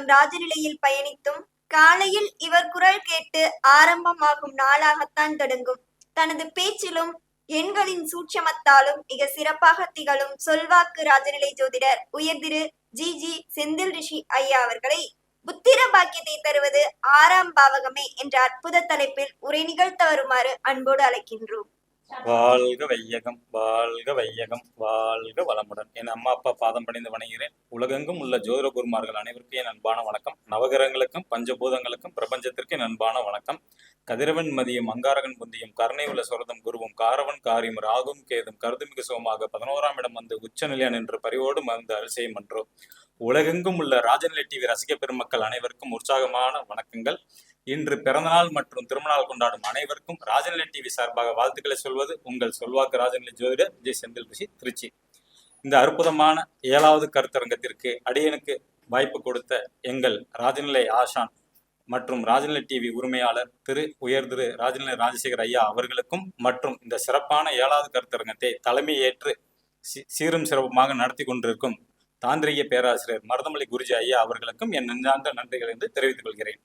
தம் ராஜநிலையில் பயணித்தும் காலையில் இவர் குரல் கேட்டு ஆரம்பமாகும் நாளாகத்தான் தொடங்கும். தனது பேச்சிலும் எண்களின் சூட்சமத்தாலும் மிக சிறப்பாக திகழும் சொல்வாக்கு ராஜநிலை ஜோதிடர் உயர்திரு ஜி. ஜி. செந்தில் ரிஷி ஐயா அவர்களை புத்திர பாக்கியத்தை தருவது ஆறாம் பாவகமே என்ற அற்புத தலைப்பில் உரை நிகழ்த்த வருமாறு அன்போடு அழைக்கின்றோம். வாழ்க வையகம் வாழ்க வையகம் வாழ்க வளமுடன். என் அம்மா அப்பா பாதம் பணிந்து வணங்குகிறேன். உலகெங்கும் உள்ள ஜோதிட குருமார்கள் அனைவருக்கும் என் அன்பான வணக்கம். நவகிரகங்களுக்கும் பஞ்சபூதங்களுக்கும் பிரபஞ்சத்திற்கு என் அன்பான வணக்கம். கதிரவன் மதியம் அங்காரகன் புந்தியும் கருணை உள்ள சுரதம் குருவும் காரவன் காரியம் ராகும் கேதும் கருதுமிகு சுகமாக பதினோராம் இடம் வந்து உச்சநிலையன் என்று பரிவோடு மருந்து அரிசையும் என்றோ உலகெங்கும் உள்ள ராஜநிலை டிவி ரசிக பெருமக்கள் அனைவருக்கும் உற்சாகமான வணக்கங்கள். இன்று பிறந்தநாள் மற்றும் திருமணநாள் கொண்டாடும் அனைவருக்கும் ராஜநிலை டிவி சார்பாக வாழ்த்துக்களை சொல்வது உங்கள் சொல்வாக்கு ராஜநிலை ஜோதிடர் விஜய் செந்தில் ரிஷி திருச்சி. இந்த அற்புதமான ஏழாவது கருத்தரங்கத்திற்கு அடியனுக்கு வாய்ப்பு கொடுத்த எங்கள் ராஜநிலை ஆஷான் மற்றும் ராஜநிலை டிவி உரிமையாளர் திரு உயர் திரு ராஜநிலை ராஜசேகர் ஐயா அவர்களுக்கும் மற்றும் இந்த சிறப்பான ஏழாவது கருத்தரங்கத்தை தலைமை ஏற்று சீரும் சிறப்புமாக நடத்தி கொண்டிருக்கும் தாந்திரிக பேராசிரியர் மருதமலை குருஜி ஐயா அவர்களுக்கும் என் நெஞ்சார்ந்த நன்றிகளை தெரிவித்துக் கொள்கிறேன்.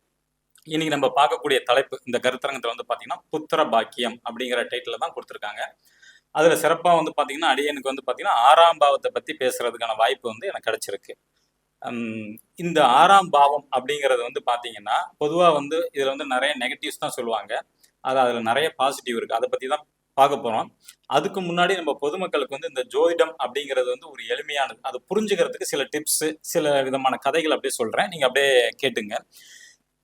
இன்னைக்கு நம்ம பார்க்கக்கூடிய தலைப்பு இந்த கருத்தரங்கத்தில் வந்து பார்த்தீங்கன்னா புத்திர பாக்கியம் அப்படிங்கிற டைட்டில் தான் கொடுத்துருக்காங்க. அதில் சிறப்பாக வந்து பார்த்தீங்கன்னா அடியனுக்கு வந்து பார்த்தீங்கன்னா ஆறாம் பாவத்தை பற்றி பேசுறதுக்கான வாய்ப்பு வந்து எனக்கு கிடைச்சிருக்கு. இந்த ஆறாம் பாவம் அப்படிங்கிறது வந்து பார்த்தீங்கன்னா பொதுவாக வந்து இதில் வந்து நிறைய நெகட்டிவ்ஸ் தான் சொல்லுவாங்க. அது அதில் நிறைய பாசிட்டிவ் இருக்குது அதை பற்றி தான் பார்க்க போகிறோம் அதுக்கு முன்னாடி நம்ம பொதுமக்களுக்கு வந்து இந்த ஜோதிடம் அப்படிங்கிறது வந்து ஒரு எளிமையானது. அது புரிஞ்சுக்கிறதுக்கு சில டிப்ஸு சில விதமான கதைகள் அப்படியே சொல்கிறேன் நீங்கள் அப்படியே கேட்டுங்க.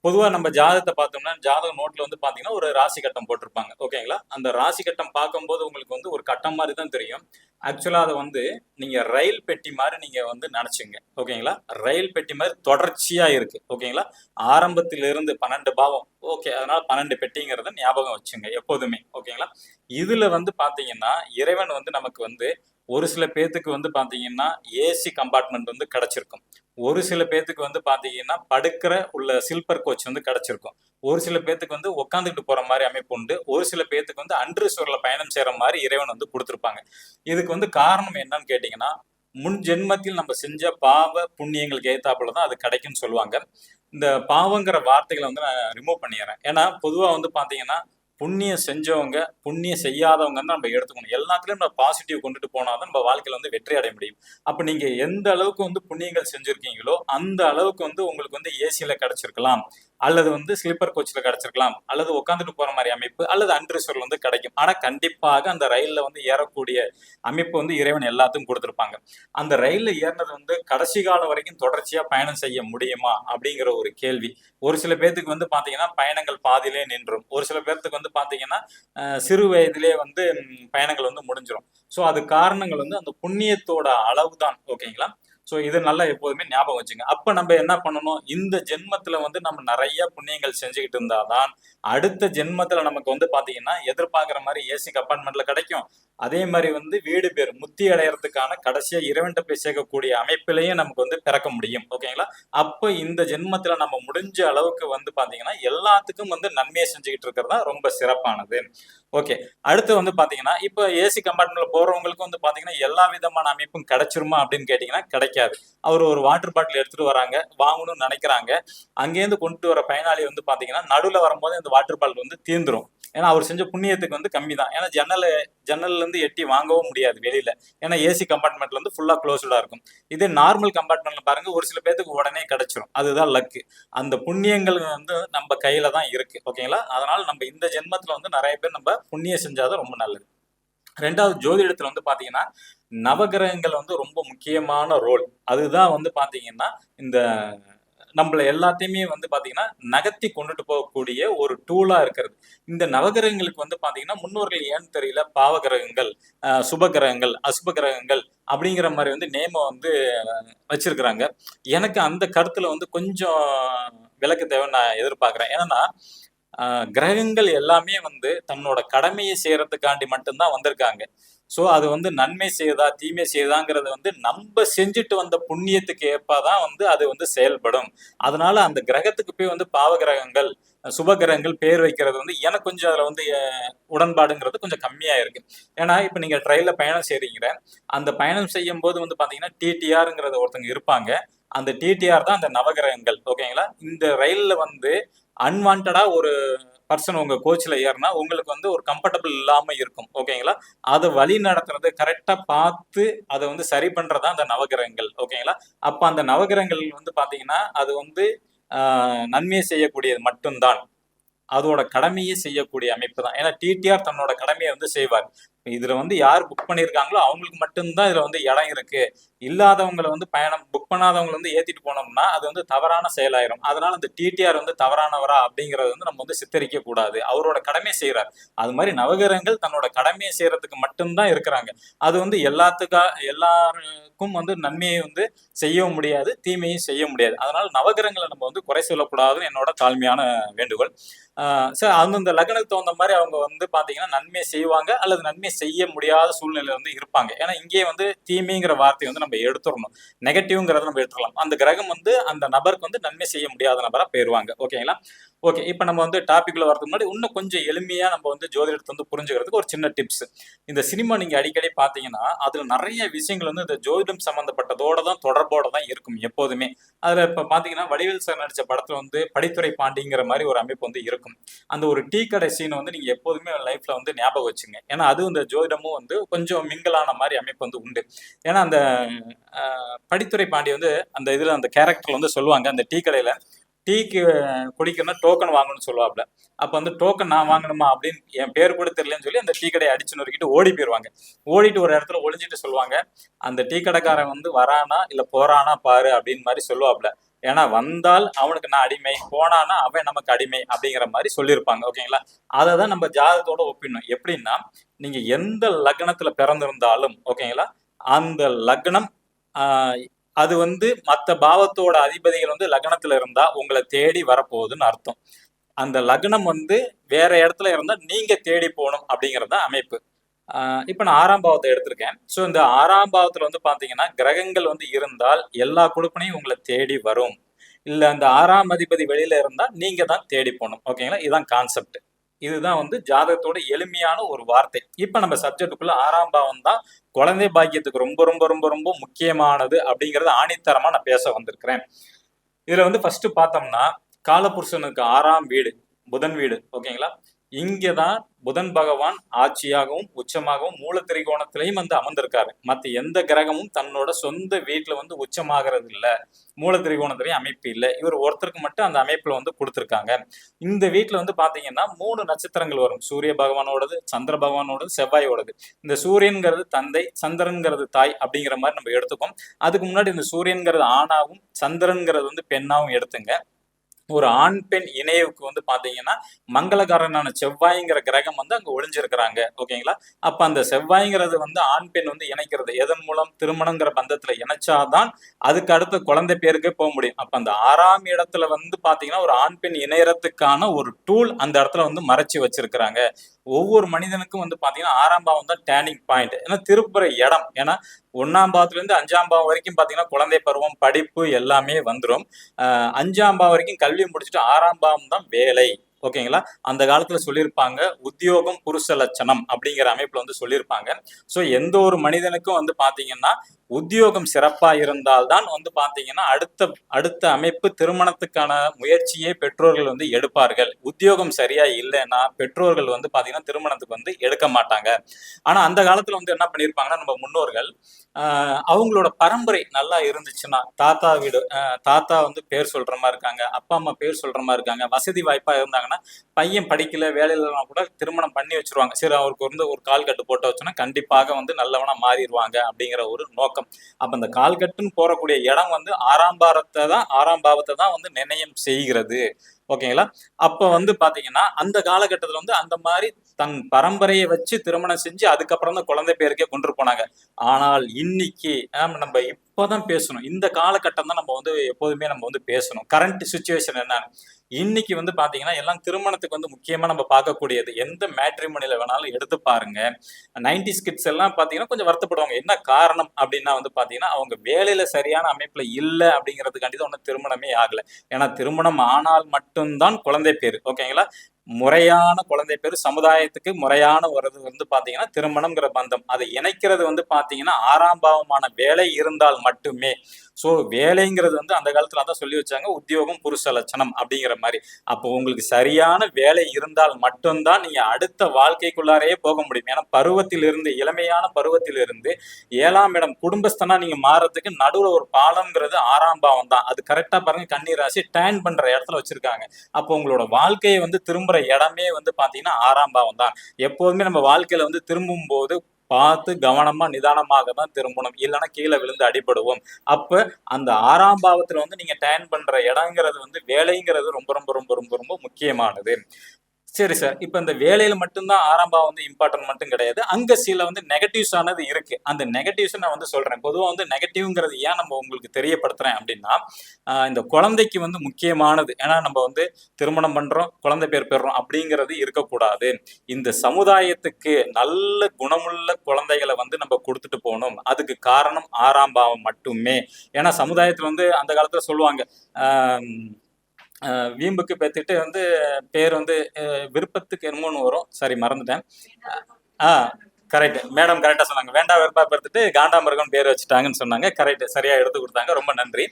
பொதுவாக நம்ம ஜாதகத்தை பார்த்தோம்னா ஜாதக நோட்டில் வந்து பார்த்தீங்கன்னா ஒரு ராசி கட்டம் போட்டிருப்பாங்க. ஓகேங்களா? அந்த ராசி கட்டம் பார்க்கும்போது உங்களுக்கு வந்து ஒரு கட்டம் மாதிரி தான் தெரியும். ஆக்சுவலாக அதை வந்து நீங்கள் ரயில் பெட்டி மாதிரி நீங்கள் வந்து நினச்சிங்க. ஓகேங்களா? ரயில் பெட்டி மாதிரி தொடர்ச்சியாக இருக்குது ஓகேங்களா? ஆரம்பத்திலிருந்து பன்னெண்டு பாவம். ஓகே அதனால பன்னெண்டு பெட்டிங்கிறத ஞாபகம் வச்சுங்க எப்போதுமே. ஓகேங்களா? இதில் வந்து பார்த்தீங்கன்னா இறைவன் வந்து நமக்கு வந்து ஒரு சில பேத்துக்கு வந்து பார்த்தீங்கன்னா ஏசி கம்பார்ட்மெண்ட் வந்து கிடச்சிருக்கும். ஒரு சில பேத்துக்கு வந்து பார்த்தீங்கன்னா படுக்கிற உள்ள சில்பர் கோச் வந்து கிடச்சிருக்கும். ஒரு சில பேத்துக்கு வந்து உட்காந்துக்கிட்டு போகிற மாதிரி அமைப்பு உண்டு. ஒரு சில பேத்துக்கு வந்து அன்ரிசர்வ்ல பயணம் செய்கிற மாதிரி இறைவன் வந்து கொடுத்துருப்பாங்க. இதுக்கு வந்து காரணம் என்னன்னு கேட்டிங்கன்னா முன் ஜென்மத்தில் நம்ம செஞ்ச பாவ புண்ணியங்களுக்கு ஏத்தாப்புல தான் அது கிடைக்கும்னு சொல்லுவாங்க. இந்த பாவங்கிற வார்த்தைகளை வந்து நான் ரிமூவ் பண்ணிடுறேன். ஏன்னா பொதுவாக வந்து பார்த்தீங்கன்னா புண்ணியம் செஞ்சவங்க புண்ணியம் செய்யாதவங்க தான் நம்ம எடுத்துக்கணும். எல்லாத்துலயும் நம்ம பாசிட்டிவ் கொண்டுட்டு போனாதான் நம்ம வாழ்க்கையில வந்து வெற்றி அடைய முடியும். அப்ப நீங்க எந்த அளவுக்கு வந்து புண்ணியங்கள் செஞ்சிருக்கீங்களோ அந்த அளவுக்கு வந்து உங்களுக்கு வந்து ஏசியில கிடைச்சிருக்கலாம். அல்லது வந்து ஸ்லீப்பர் கோச்சில் கிடைச்சிருக்கலாம். அல்லது உட்காந்துட்டு போகிற மாதிரி அமைப்பு அல்லது அன்ரிசர்வ் வந்து கிடைக்கும். ஆனால் கண்டிப்பாக அந்த ரயிலில் வந்து ஏறக்கூடிய அமைப்பு வந்து இறைவன் எல்லாத்துக்கும் கொடுத்துருப்பாங்க. அந்த ரயிலில் ஏறினது வந்து கடைசி காலம் வரைக்கும் தொடர்ச்சியாக பயணம் செய்ய முடியுமா? அப்படிங்கிற ஒரு கேள்வி. ஒரு சில பேர்த்துக்கு வந்து பார்த்தீங்கன்னா பயணங்கள் பாதியிலே நின்றும். ஒரு சில பேர்த்துக்கு வந்து பார்த்தீங்கன்னா சிறு வயதிலே வந்து பயணங்கள் வந்து முடிஞ்சிடும் ஸோ அது காரணங்கள் வந்து அந்த புண்ணியத்தோட அளவு தான் ஓகேங்களா? ஸோ இது நல்லா எப்போதுமே ஞாபகம் வச்சுங்க. அப்போ நம்ம என்ன பண்ணணும்? இந்த ஜென்மத்துல வந்து நம்ம நிறைய புண்ணியங்கள் செஞ்சுக்கிட்டு இருந்தாதான் அடுத்த ஜென்மத்துல நமக்கு வந்து பாத்தீங்கன்னா எதிர்பார்க்குற மாதிரி ஏசி கம்பார்ட்மெண்ட்ல கிடைக்கும். அதே மாதிரி வந்து வீடு பேர் முத்தி அடையறதுக்கான கடைசியா இறைவன்ட்ட போய் சேர்க்கக்கூடிய அமைப்பிலையும் நமக்கு வந்து பிறக்க முடியும். ஓகேங்களா அப்போ இந்த ஜென்மத்துல நம்ம முடிஞ்ச அளவுக்கு வந்து பாத்தீங்கன்னா எல்லாத்துக்கும் வந்து நன்மையை செஞ்சுக்கிட்டு இருக்கிறது தான் ரொம்ப சிறப்பானது. ஓகே அடுத்து வந்து பாத்தீங்கன்னா இப்போ ஏசி கம்பார்ட்மெண்ட்ல போகிறவங்களுக்கும் வந்து பாத்தீங்கன்னா எல்லா விதமான அமைப்பும் கிடைச்சிருமா அப்படின்னு கேட்டிங்கன்னா கிடைக்கும். கிடைக்காது. அவர் ஒரு வாட்டர் பாட்டில் எடுத்துட்டு வராங்க வாங்கணும்னு நினைக்கிறாங்க. அங்கேருந்து கொண்டு வர பயனாளி வந்து பாத்தீங்கன்னா நடுவில் வரும்போது இந்த வாட்டர் பாட்டில் வந்து தீர்ந்துரும் ஏன்னா அவர் செஞ்ச புண்ணியத்துக்கு வந்து கம்மி தான். ஏன்னா ஜன்னல் ஜன்னல்ல இருந்து எட்டி வாங்கவும் முடியாது வெளியில. ஏன்னா ஏசி கம்பார்ட்மெண்ட்ல வந்து ஃபுல்லா க்ளோஸ்டா இருக்கும். இதே நார்மல் கம்பார்ட்மெண்ட்ல பாருங்க ஒரு சில பேத்துக்கு உடனே கிடைச்சிரும். அதுதான் லக்கு அந்த புண்ணியங்கள் வந்து நம்ம கையில தான் இருக்கு. ஓகேங்களா அதனால நம்ம இந்த ஜென்மத்துல வந்து நிறைய பேர் நம்ம புண்ணியம் செஞ்சாதான் ரொம்ப நல்லது. ரெண்டாவது ஜோதிடத்துல வந்து பாத்தீங்கன்னா நவகிரகங்கள் வந்து ரொம்ப முக்கியமான ரோல் அதுதான் வந்து பாத்தீங்கன்னா இந்த நம்மள எல்லாத்தையுமே வந்து பாத்தீங்கன்னா நகர்த்தி கொண்டுட்டு போகக்கூடிய ஒரு டூலா இருக்கிறது. இந்த நவகிரகங்களுக்கு வந்து பாத்தீங்கன்னா முன்னோர்கள் ஏன்னு தெரியல பாவகிரகங்கள் சுப கிரகங்கள் அசுப கிரகங்கள் அப்படிங்கிற மாதிரி வந்து நேம வந்து வச்சிருக்கிறாங்க. எனக்கு அந்த கருத்துல வந்து கொஞ்சம் விளக்கு தேவைன்னு நான் எதிர்பார்க்கிறேன். ஏன்னா கிரகங்கள் எல்லாமே வந்து தன்னோட கடமையை செய்யறதுக்காண்டி மட்டும்தான் வந்திருக்காங்க. ஸோ அது வந்து நன்மை செய்யுதா தீமை செய்யுதாங்கிறது வந்து நம்ம செஞ்சுட்டு வந்த புண்ணியத்துக்கு ஏற்பாதான் வந்து அது வந்து செயல்படும். அதனால அந்த கிரகத்துக்கு போய் வந்து பாவ கிரகங்கள் சுப கிரகங்கள் பேர் வைக்கிறது வந்து எனக்கு கொஞ்சம் அதில் வந்து உடன்பாடுங்கிறது கொஞ்சம் கம்மியாக இருக்கு ஏன்னா இப்போ நீங்கள் ட்ரெயினில் பயணம் செய்கிறீங்க அந்த பயணம் செய்யும் போது வந்து பார்த்தீங்கன்னா டிடிஆருங்கிறது ஒருத்தங்க இருப்பாங்க. அந்த டிடிஆர் தான் அந்த நவகிரகங்கள் ஓகேங்களா? இந்த ரயிலில் வந்து அன்வான்டா ஒரு பர்சன் உங்க கோச்சில் ஏறினா உங்களுக்கு வந்து ஒரு கம்ஃபர்டபுள் இல்லாம இருக்கும். ஓகேங்களா அதை வழி நடத்துறது கரெக்டா பார்த்து அதை வந்து சரி பண்றதா அந்த நவகிரகங்கள். ஓகேங்களா அப்ப அந்த நவகிரகங்கள் வந்து பாத்தீங்கன்னா அது வந்து நன்மையை செய்யக்கூடியது மட்டும்தான். அதோட கடமையை செய்யக்கூடிய அமைப்பு தான். ஏன்னா டிடிஆர் தன்னோட கடமையை வந்து செய்வார். இதுல வந்து யார் புக் பண்ணியிருக்காங்களோ அவங்களுக்கு மட்டும்தான் இதுல வந்து இடம் இருக்கு. இல்லாதவங்களை வந்து பயணம் புக் பண்ணாதவங்களை வந்து ஏத்திட்டு போனோம்னா அது வந்து தவறான செயலாயிரும். அதனால அந்த டிடிஆர் வந்து தவறானவரா அப்படிங்கறது வந்து நம்ம வந்து சித்தரிக்க கூடாது. அவரோட கடமையை செய்யறார் அது மாதிரி நவகிரகங்கள் தன்னோட கடமையை செய்யறதுக்கு மட்டும்தான் இருக்கிறாங்க. அது வந்து எல்லாத்துக்கா எல்லாருக்கும் வந்து நன்மையை வந்து செய்யவும் முடியாது தீமையும் செய்ய முடியாது. அதனால நவகிரகங்களை நம்ம வந்து குறை சொல்லக்கூடாதுன்னு என்னோட தாழ்மையான வேண்டுகோள். சார் அந்தந்த லக்னத்துக்கு தகுந்த மாதிரி அவங்க வந்து பாத்தீங்கன்னா நன்மை செய்வாங்க அல்லது நன்மை செய்ய முடியாத சூழ்நிலை வந்து இருப்பாங்க. ஏன்னா இங்கே வந்து தீமைங்கிற வார்த்தையை வந்து நம்ம எடுத்துடணும் நெகட்டிவ்ங்கிறத நம்ம எடுத்துடலாம் அந்த கிரகம் வந்து அந்த நபருக்கு வந்து நன்மை செய்ய முடியாத நபரா போயிருவாங்க. ஓகேங்களா? ஓகே இப்போ நம்ம வந்து டாபிக்ல வரதுக்கு முன்னாடி இன்னும் கொஞ்சம் எளிமையாக நம்ம வந்து ஜோதிடத்தை வந்து புரிஞ்சுக்கிறதுக்கு ஒரு சின்ன டிப்ஸ் இந்த சினிமா நீங்கள் அடிக்கடி பார்த்தீங்கன்னா அதில் நிறைய விஷயங்கள் வந்து இந்த ஜோதிடம் சம்மந்தப்பட்டதோட தான் தொடர்போட தான் இருக்கும் எப்போதுமே. அதில் இப்போ பார்த்தீங்கன்னா வடிவேல் சார் நடித்த படத்தில் வந்து படித்துறை பாண்டிங்கிற மாதிரி ஒரு அமைப்பு வந்து இருக்கும். அந்த ஒரு டீ கடை சீனை வந்து நீங்கள் எப்போதுமே லைஃப்பில் வந்து ஞாபகம் வச்சுங்க. ஏன்னா அது இந்த ஜோதிடமும் வந்து கொஞ்சம் மிங்கலான மாதிரி அமைப்பு வந்து உண்டு. ஏன்னா அந்த படித்துறை பாண்டி வந்து அந்த இதில் அந்த கேரக்டரில் வந்து சொல்லுவாங்க அந்த டீ கடையில் டீக்கு குடிக்கணும்னா டோக்கன் வாங்கணும்னு சொல்லுவாப்ல. அப்போ வந்து டோக்கன் நான் வாங்கணுமா அப்படின்னு என் பேர் கூட தெரியலன்னு சொல்லி அந்த டீ கடையை அடிச்சு நொறுக்கிட்டு ஓடி போயிடுவாங்க ஓடிட்டு ஒரு இடத்துல ஒளிஞ்சிட்டு சொல்லுவாங்க அந்த டீ கடைக்காரன் வந்து வரானா இல்ல போறானா பாரு அப்படின்னு மாதிரி சொல்லுவாப்ல. ஏன்னா வந்தால் அவனுக்கு நான் அடிமை போனானா அவன் நமக்கு அடிமை அப்படிங்கிற மாதிரி சொல்லியிருப்பாங்க ஓகேங்களா? அதை தான் நம்ம ஜாதகத்தோட ஒப்பிடணும். எப்படின்னா நீங்க எந்த லக்னத்துல பிறந்திருந்தாலும் ஓகேங்களா? அந்த லக்னம் ஆஹ், அது வந்து மற்ற பாவத்தோட அதிபதிகள் வந்து லக்னத்துல இருந்தா உங்களை தேடி வரப்போகுதுன்னு அர்த்தம். அந்த லக்னம் வந்து வேற இடத்துல இருந்தா நீங்க தேடி போகணும் அப்படிங்கிறது தான் அமைப்பு இப்போ நான் ஆறாம் பாவத்தை எடுத்திருக்கேன். ஸோ இந்த ஆறாம் பாவத்தில் வந்து பார்த்தீங்கன்னா கிரகங்கள் வந்து இருந்தால் எல்லா குழுப்பினையும் உங்களை தேடி வரும். இல்லை அந்த ஆறாம் அதிபதி வெளியில இருந்தால் நீங்க தான் தேடி போகணும். ஓகேங்களா? இதுதான் கான்செப்ட் இதுதான் வந்து ஜாதகத்தோட எளிமையான ஒரு வார்த்தை. இப்ப நம்ம சப்ஜெக்டுக்குள்ள ஆறாம் பாவம் தான் குழந்தை பாக்கியத்துக்கு ரொம்ப ரொம்ப ரொம்ப ரொம்ப முக்கியமானது அப்படிங்கறத ஆணித்தரமா நான் பேச வந்திருக்கிறேன். இதுல வந்து ஃபர்ஸ்ட் பார்த்தோம்னா காலபுருஷனுக்கு ஆறாம் வீடு புதன் வீடு ஓகேங்களா? இங்கே தான் புதன் பகவான் ஆட்சியாகவும் உச்சமாகவும் மூல திரிகோணத்திலையும் வந்து அமர்ந்திருக்காரு. மற்ற எந்த கிரகமும் தன்னோட சொந்த வீட்டில் வந்து உச்சமாகிறது இல்லை மூல திரிகோணத்திலையும் அமைப்பு இல்லை. இவர் ஒருத்தருக்கு மட்டும் அந்த அமைப்பில் வந்து கொடுத்துருக்காங்க. இந்த வீட்டில் வந்து பார்த்தீங்கன்னா மூணு நட்சத்திரங்கள் வரும். சூரிய பகவானோடது சந்திர பகவானோடது செவ்வாயோடது. இந்த சூரியன்கிறது தந்தை சந்திரன்கிறது தாய் அப்படிங்கிற மாதிரி நம்ம எடுத்துக்கோம். அதுக்கு முன்னாடி இந்த சூரியன்கிறது ஆணாவும் சந்திரன்கிறது வந்து பெண்ணாகவும் எடுத்துங்க. ஒரு ஆண் பெண் இணைவுக்கு வந்து பாத்தீங்கன்னா மங்களகாரனான செவ்வாய்ங்கிற கிரகம் வந்து அங்க ஒளிஞ்சிருக்கிறாங்க. ஓகேங்களா? அப்ப அந்த செவ்வாய்ங்கிறது வந்து ஆண் பெண் வந்து இணைக்கிறது. எதன் மூலம்? திருமணங்கிற பந்தத்துல இணைச்சாதான் அதுக்கு அடுத்து குழந்தை பேருக்கே போக முடியும். அப்ப அந்த ஆறாம் இடத்துல வந்து பாத்தீங்கன்னா ஒரு ஆண் பெண் இணையறதுக்கான ஒரு டூல் அந்த இடத்துல வந்து மறைச்சு வச்சிருக்கிறாங்க. ஒவ்வொரு மனிதனுக்கும் வந்து பார்த்தீங்கன்னா ஆறாம் பாவம் தான் டேர்னிங் பாயிண்ட் ஏன்னா திருப்புற இடம். ஏன்னா ஒன்றாம் பாவத்துலேருந்து அஞ்சாம் பாவம் வரைக்கும் பார்த்தீங்கன்னா குழந்தை பருவம் படிப்பு எல்லாமே வந்துடும் அஞ்சாம் பாவம் வரைக்கும் கல்வி முடிச்சுட்டு ஆறாம் பாவம் தான் வேலை. ஓகேங்களா? அந்த காலத்துல சொல்லியிருப்பாங்க உத்தியோகம் புருஷ லட்சணம் அப்படிங்கிற அமைப்புல வந்து சொல்லியிருப்பாங்க. ஸோ எந்த ஒரு மனிதனுக்கும் வந்து பாத்தீங்கன்னா உத்தியோகம் சிறப்பா இருந்தால்தான் வந்து பாத்தீங்கன்னா அடுத்த அடுத்த அமைப்பு திருமணத்துக்கான முயற்சியை பெற்றோர்கள் வந்து எடுப்பார்கள். உத்தியோகம் சரியா இல்லைன்னா பெற்றோர்கள் வந்து பாத்தீங்கன்னா திருமணத்துக்கு வந்து எடுக்க மாட்டாங்க. ஆனா அந்த காலத்துல வந்து என்ன பண்ணியிருப்பாங்கன்னா நம்ம முன்னோர்கள் அவங்களோட பரம்பரை நல்லா இருந்துச்சுன்னா தாத்தா வீடு தாத்தா வந்து பேர் சொல்ற மாதிரி இருக்காங்க அப்பா அம்மா பேர் சொல்ற மாதிரி இருக்காங்க வசதி வாய்ப்பா இருந்தாங்கன்னா பையன் படிக்கல வேலையிலலாம் கூட திருமணம் பண்ணி வச்சிருவாங்க. சரி அவருக்கு வந்து ஒரு கால் கட்டு போட்டு வச்சோன்னா கண்டிப்பாக வந்து நல்லவனா மாறிடுவாங்க அப்படிங்கிற ஒரு நோக்கம். அப்ப அந்த கால் கட்டுன்னு போறக்கூடிய இடம் வந்து ஆறாம்பாரத்தை தான் ஆறாம் பாவத்தை தான் வந்து நிர்ணயம் செய்கிறது. ஓகேங்களா? அப்ப வந்து பாத்தீங்கன்னா அந்த காலகட்டத்துல வந்து அந்த மாதிரி தன் பரம்பரையை வச்சு திருமணம் செஞ்சு அதுக்கப்புறம் தான் குழந்தை பேருக்கே கொண்டு போனாங்க. ஆனால் இன்னைக்கு ஆம், நம்ம இப்போதான் பேசணும். இந்த காலகட்டம் தான் நம்ம வந்து எப்போதுமே நம்ம வந்து பேசணும். கரண்ட் சுச்சுவேஷன் என்னன்னு இன்னைக்கு வந்து பாத்தீங்கன்னா எல்லாம் திருமணத்துக்கு வந்து முக்கியமா நம்ம பார்க்கக்கூடியது. எந்த மேட்ரிமோனியில வேணாலும் எடுத்து பாருங்க. நைன்டி கிட்ஸ் எல்லாம் பாத்தீங்கன்னா கொஞ்சம் வருத்தப்படுவாங்க. என்ன காரணம் அப்படின்னா வந்து பாத்தீங்கன்னா அவங்க வேலையில சரியான அமைப்புல இல்லை அப்படிங்கிறதுக்காண்டி தான் ஒன்றும் திருமணமே ஆகல. ஏன்னா திருமணம் ஆனால் மட்டும்தான் குழந்தை பேர். ஓகேங்களா? முறையான குழந்தை பேர் சமுதாயத்துக்கு முறையான வருது வந்து பார்த்தீங்கன்னா திருமணம்ங்கிற பந்தம். அதை இணைக்கிறது வந்து பார்த்தீங்கன்னா ஆறாம் பாவமான வேலை இருந்தால் மட்டுமே ஸோ வேலைங்கிறது வந்து அந்த காலத்தில் தான் சொல்லி வச்சாங்க. உத்தியோகம் புருஷ லட்சணம் அப்படிங்கிற மாதிரி. அப்போ உங்களுக்கு சரியான வேலை இருந்தால் மட்டும்தான் நீங்கள் அடுத்த வாழ்க்கைக்குள்ளாரையே போக முடியும். ஏன்னா பருவத்திலிருந்து இளமையான பருவத்திலிருந்து ஏழாம் இடம் குடும்பஸ்தனா நீங்கள் மாறுறதுக்கு நடுவில் ஒரு பாலம்ங்கிறது ஆறாம் பாவம் தான். அது கரெக்டாக பாருங்க. கண்ணீர் ராசி டேன் பண்ணுற இடத்துல வச்சிருக்காங்க. அப்போ உங்களோட வாழ்க்கையை வந்து திரும்புகிற இடமே வந்து பார்த்தீங்கன்னா ஆறாம் பாவம் தான். எப்போதுமே நம்ம வாழ்க்கையில் வந்து திரும்பும் போது பார்த்து கவனமா நிதானமாக தான் திரும்பணும். இல்லைன்னா கீழே விழுந்து அடிபடுவோம். அப்ப அந்த ஆறாம் பாவத்துல வந்து நீங்க டேன் பண்ற இடங்கிறது வந்து வேலைங்கிறது ரொம்ப ரொம்ப ரொம்ப ரொம்ப ரொம்ப முக்கியமானது. சரி சார். இப்போ இந்த வேலையில மட்டும்தான் ஆறாம் வந்து இம்பார்ட்டன்ட் மட்டும் கிடையாது. அங்க சில வந்து நெகட்டிவ்ஸ் ஆனது இருக்கு. அந்த நெகட்டிவ்ஸ் நான் வந்து சொல்றேன். பொதுவாக வந்து நெகட்டிவ்ங்கிறது ஏன் நம்ம உங்களுக்கு தெரியப்படுத்துறேன் அப்படின்னா இந்த குழந்தைக்கு வந்து முக்கியமானது. ஏன்னா நம்ம வந்து திருமணம் பண்றோம் குழந்தை பேர் பெறுறோம் அப்படிங்கிறது இருக்கக்கூடாது. இந்த சமுதாயத்துக்கு நல்ல குணமுள்ள குழந்தைகளை வந்து நம்ம கொடுத்துட்டு போகணும். அதுக்கு காரணம் ஆறாம் பாவம் மட்டுமே. ஏன்னா சமுதாயத்துல வந்து அந்த காலத்துல சொல்லுவாங்க வீம்புக்கு பெத்துட்டு வந்து பேர் வந்து விருப்பத்துக்கு என்னமோன்னு வரும். சரி மறந்துட்டேன். ஆ. கரெக்ட் மேடம் கரெக்டாக சொன்னாங்க. வேண்டா வெறுப்பா பார்த்துட்டு காண்டாமிருகம் பேர் வச்சுட்டாங்கன்னு சொன்னாங்க. கரெக்ட் சரியாக எடுத்து கொடுத்தாங்க. ரொம்ப நன்றி.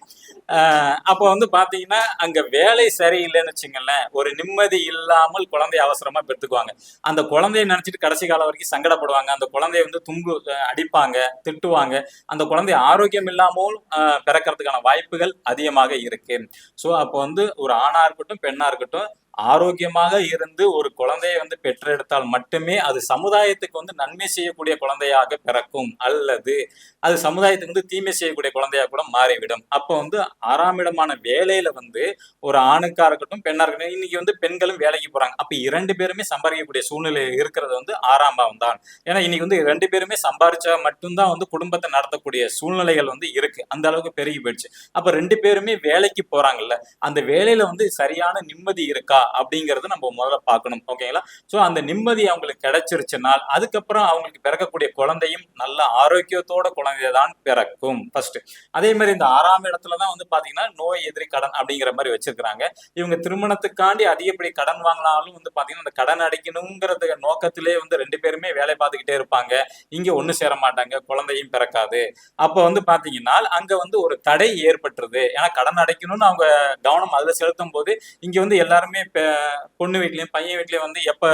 அப்போ வந்து பார்த்தீங்கன்னா அங்கே வேலை சரியில்லைன்னு வச்சுங்களேன் ஒரு நிம்மதி இல்லாமல் குழந்தைய அவசரமாக பெற்றுக்குவாங்க. அந்த குழந்தைய நினச்சிட்டு கடைசி காலம் வரைக்கும் சங்கடப்படுவாங்க. அந்த குழந்தைய வந்து தும்பு அடிப்பாங்க திட்டுவாங்க. அந்த குழந்தை ஆரோக்கியம் இல்லாமல் பிறக்கிறதுக்கான வாய்ப்புகள் அதிகமாக இருக்கு. ஸோ அப்போ வந்து ஒரு ஆணாக இருக்கட்டும் பெண்ணாக இருக்கட்டும் ஆரோக்கியமாக இருந்து ஒரு குழந்தையை வந்து பெற்றெடுத்தால் மட்டுமே அது சமுதாயத்துக்கு வந்து நன்மை செய்யக்கூடிய குழந்தையாக பிறக்கும். அல்லது அது சமுதாயத்துக்கு வந்து தீமை செய்யக்கூடிய குழந்தையா கூட மாறிவிடும். அப்போ வந்து ஆறாம் இடமான வேலையில வந்து ஒரு ஆணுக்கா இருக்கட்டும் பெண்ணா இருக்கட்டும் இன்னைக்கு வந்து பெண்களும் வேலைக்கு போறாங்க. அப்ப இரண்டு பேருமே சம்பாதிக்கக்கூடிய சூழ்நிலை இருக்கிறது வந்து ஆறாம் பாவம் தான். ஏன்னா இன்னைக்கு வந்து ரெண்டு பேருமே சம்பாரிச்சா மட்டும்தான் வந்து குடும்பத்தை நடத்தக்கூடிய சூழ்நிலைகள் வந்து இருக்கு. அந்த அளவுக்கு பெருகி போயிடுச்சு. அப்ப ரெண்டு பேருமே வேலைக்கு போறாங்கல்ல அந்த வேலையில வந்து சரியான நிம்மதி இருக்கா? அப்படிங்கறது நம்ம முதல்ல பார்க்கணும். ஓகேங்களா சோ அந்த நிம்மதி அவங்களுக்கு கிடைச்சிருச்சுனால் அதுக்கப்புறம் அவங்களுக்கு பிறக்கக்கூடிய குழந்தையும் நல்ல ஆரோக்கியத்தோட குழந்தை தான் பிறக்கும் ஃபர்ஸ்ட் அதே மாதிரி இந்த ஆறாம் இடத்துல தான் வந்து பாத்தீங்கன்னா நோய் எதிரி கடன் அப்படிங்கிற மாதிரி வச்சிருக்கிறாங்க. இவங்க திருமணத்துக்காண்டி அதிகப்படி கடன் வாங்கினாலும் வந்து பாத்தீங்கன்னா அந்த கடன் அடைக்கணுங்கிறது நோக்கத்திலே வந்து ரெண்டு பேருமே வேலை பார்த்துக்கிட்டே இருப்பாங்க. இங்க ஒண்ணு சேர மாட்டாங்க குழந்தையும் பிறக்காது. அப்ப வந்து பாத்தீங்கன்னா அங்க வந்து ஒரு தடை ஏற்பட்டுருது. ஏன்னா கடன் அடைக்கணும்னு அவங்க கவனம் அதுல செலுத்தும் போது இங்க வந்து எல்லாருமே பொண்ணு வீட்லயும் பையன் வீட்லயும் வந்து எப்ப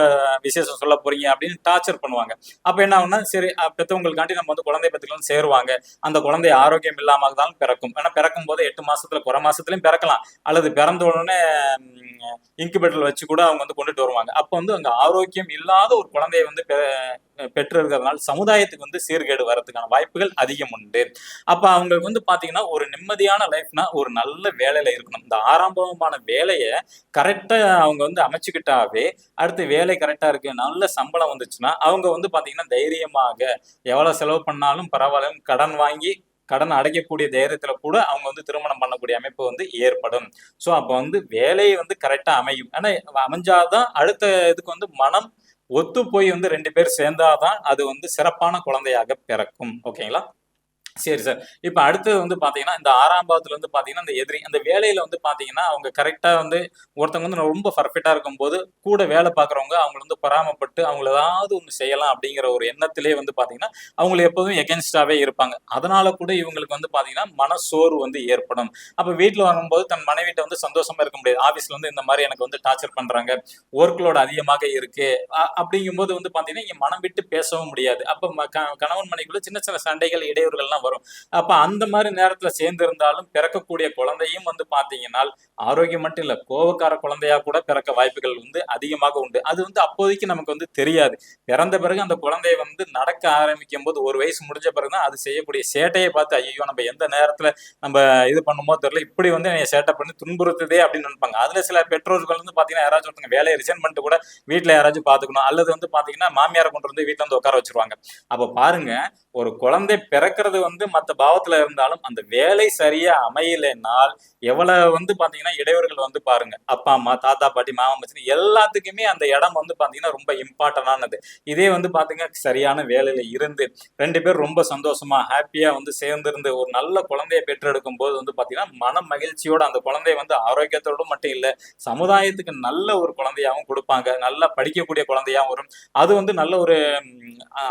விசேஷம் சொல்ல போறீங்க அப்படின்னு டார்ச்சர் பண்ணுவாங்க. அப்ப என்ன ஆகும்னா சரி பெற்றவங்களுக்காண்டி பெத்தவங்களுக்காண்டி நம்ம வந்து குழந்தை பெற்றுக்கலாம் சேருவாங்க. அந்த குழந்தை ஆரோக்கியம் இல்லாம தான் பிறக்கும். ஏன்னா பிறக்கும் போது எட்டு மாசத்துல குறை மாசத்துலயும் பிறக்கலாம். அல்லது பிறந்த உடனே இன்குபேட்டர்ல வச்சு கூட அவங்க வந்து கொண்டுட்டு வருவாங்க. அப்போ வந்து அங்க ஆரோக்கியம் இல்லாத ஒரு குழந்தையை வந்து பெ- பெற்று இருக்கிறதுனால சமுதாயத்துக்கு வந்து சீர்கேடு வர்றதுக்கான வாய்ப்புகள் அதிகம் உண்டு. அப்ப அவங்களுக்கு வந்து பாத்தீங்கன்னா ஒரு நிம்மதியான லைஃப்னா ஒரு நல்ல வேலையில இருக்கணும். இந்த ஆரம்பமான வேலையை கரெக்டா அவங்க வந்து அமைச்சுக்கிட்டாவே அடுத்து வேலை கரெக்டா இருக்கு நல்ல சம்பளம் வந்துச்சுன்னா அவங்க வந்து பாத்தீங்கன்னா தைரியமாக எவ்வளவு செலவு பண்ணாலும் பரவாயில்ல கடன் வாங்கி கடன் அடைக்கக்கூடிய தைரியத்துல கூட அவங்க வந்து திருமணம் பண்ணக்கூடிய அமைப்பு வந்து ஏற்படும். ஸோ அப்போ வந்து வேலை வந்து கரெக்டா அமையும். ஆனா அமைஞ்சாதான் அடுத்த இதுக்கு வந்து மனம் ஒத்து போய் வந்து ரெண்டு பேர் சேர்ந்தாதான் அது வந்து சிறப்பான குழந்தையாக பிறக்கும். ஓகேங்களா சரி சார். இப்போ அடுத்தது வந்து பாத்தீங்கன்னா இந்த ஆறாம் பாவத்துல வந்து பாத்தீங்கன்னா இந்த எதிரி அந்த வேலையில வந்து பாத்தீங்கன்னா அவங்க கரெக்டா வந்து ஒருத்தவங்க வந்து ரொம்ப பர்ஃபெக்டா இருக்கும்போது கூட வேலை பார்க்குறவங்க அவங்கள வந்து பராமப்பட்டு அவங்கள ஏதாவது ஒன்று செய்யலாம் அப்படிங்கிற ஒரு எண்ணத்திலே வந்து பாத்தீங்கன்னா அவங்க எப்போதும் எகென்ஸ்டாவே இருப்பாங்க. அதனால கூட இவங்களுக்கு வந்து பாத்தீங்கன்னா மனசோர்வு வந்து ஏற்படும். அப்ப வீட்டுல வரும்போது தன் மனைவிட்ட வந்து சந்தோஷமா இருக்க முடியாது. ஆபீஸ்ல வந்து இந்த மாதிரி எனக்கு வந்து டார்ச்சர் பண்றாங்க. ஒர்க் லோட் அதிகமாக இருக்கு. அப்படிங்கும்போது வந்து பாத்தீங்கன்னா இங்க மனம் விட்டு பேசவும் முடியாது. அப்ப க- கணவன் மனைவிக்குள்ள சின்ன சின்ன சண்டைகள் இடையூறுகள்லாம் வரும். அப்ப அந்த மாதிரி நேரத்துல சேர்ந்து இருந்தாலும் பிறக்கக்கூடிய குழந்தையும் வந்து பாத்தீங்கன்னா ஆரோக்கியம் மட்டும் இல்ல கோவக்கார குழந்தையா கூட பிறக்க வாய்ப்புகள் வந்து அதிகமாக உண்டு. அது வந்து அப்போதைக்கு நமக்கு வந்து தெரியாது. பிறந்த பிறகு அந்த குழந்தைய வந்து நடக்க ஆரம்பிக்கும் போது ஒரு வயசு முடிஞ்ச பிறகுதான் அது செய்யக்கூடிய சேட்டையை பார்த்து ஐயோ நம்ம எந்த நேரத்துல நம்ம இது பண்ணுமோ தெரியல இப்படி வந்து என்னை சேட்டை பண்ணி துன்புறுத்துதே அப்படின்னு நினைப்பாங்க. அதுல சில பெற்றோர்கள் வந்து பாத்தீங்கன்னா யாராச்சும் ஒருத்தங்க வேலையை ரிசைன் பண்ணிட்டு கூட வீட்டுல யாராச்சும் பாத்துக்கணும் அல்லது வந்து பாத்தீங்கன்னா மாமியாரை கொண்டு வந்து வீட்டுல வந்து உட்கார வச்சிருவாங்க. அப்ப பாருங்க ஒரு குழந்தை பிறக்கிறது வந்து வந்து மற்ற பாவத்துல இருந்தாலும் அந்த வேலை சரியா அமையலைனால் எவ்வளவு வந்து பாத்தீங்கன்னா இடையூறுகள் வந்து பாருங்க. அப்பா அம்மா தாத்தா பாட்டி மாமா மச்சினி எல்லாத்துக்குமே அந்த இடம் வந்து பாத்தீங்கன்னா ரொம்ப இம்பார்ட்டன்டானது இதே வந்து பாத்தீங்கன்னா சரியான வேலையில இருந்து ரெண்டு பேர் ரொம்ப சந்தோஷமா ஹாப்பியா வந்து சேர்ந்திருந்து ஒரு நல்ல குழந்தைய பெற்றெடுக்கும் போது வந்து பாத்தீங்கன்னா மன மகிழ்ச்சியோட அந்த குழந்தைய வந்து ஆரோக்கியத்தோட மட்டும் இல்ல சமுதாயத்துக்கு நல்ல ஒரு குழந்தையாவும் கொடுப்பாங்க. நல்லா படிக்கக்கூடிய குழந்தையாவும் வரும். அது வந்து நல்ல ஒரு